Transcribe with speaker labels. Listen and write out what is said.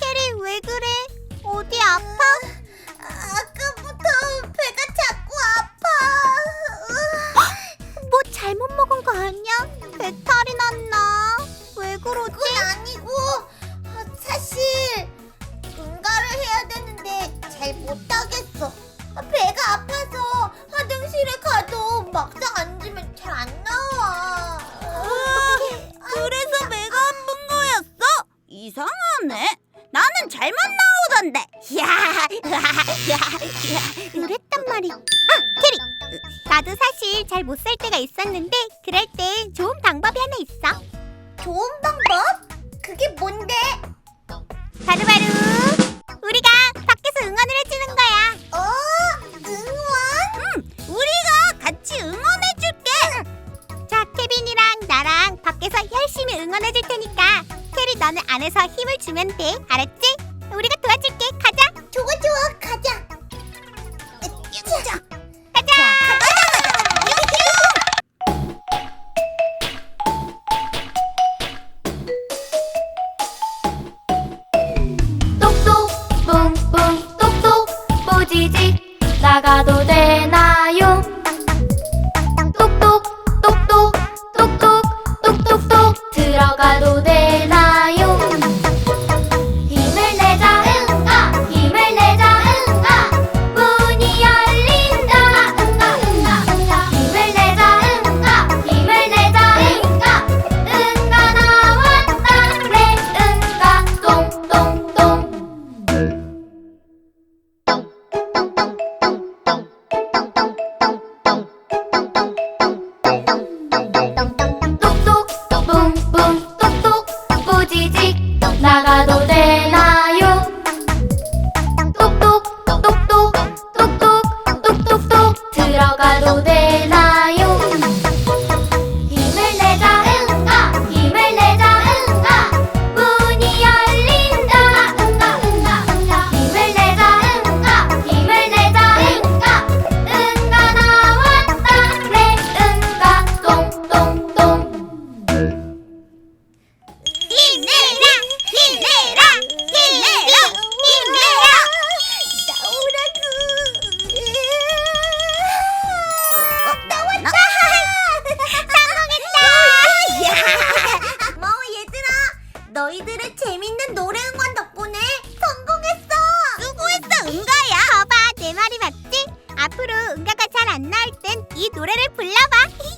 Speaker 1: 캐리 왜 그래?
Speaker 2: 어디 아파? 아까부터 배가 자꾸 아파. 뭐 잘못 먹은 거 아니야? 배탈이 났나? 왜
Speaker 1: 그러지? 그건 아니지. 잘만 나오던데. 야, 그랬단 말이. 아, 캐리. 나도 사실 잘 못 살 때가 있었는데 그럴 때 좋은 방법이 하나 있어.
Speaker 2: 좋은 방법? 그게 뭔데?
Speaker 1: 바로바로 우리가 밖에서 응원을 해주는 거야.
Speaker 2: 어, 응원?
Speaker 1: 우리가 같이 응원해줄게. 자, 케빈이랑 나랑 밖에서 열심히 응원해줄 테니까 캐리 너는 안에서 힘을 주면 돼. 알았지?
Speaker 3: 나가도 되 똑똑 뿡뿡 똑똑 뿌지직 나가도
Speaker 2: 불러봐.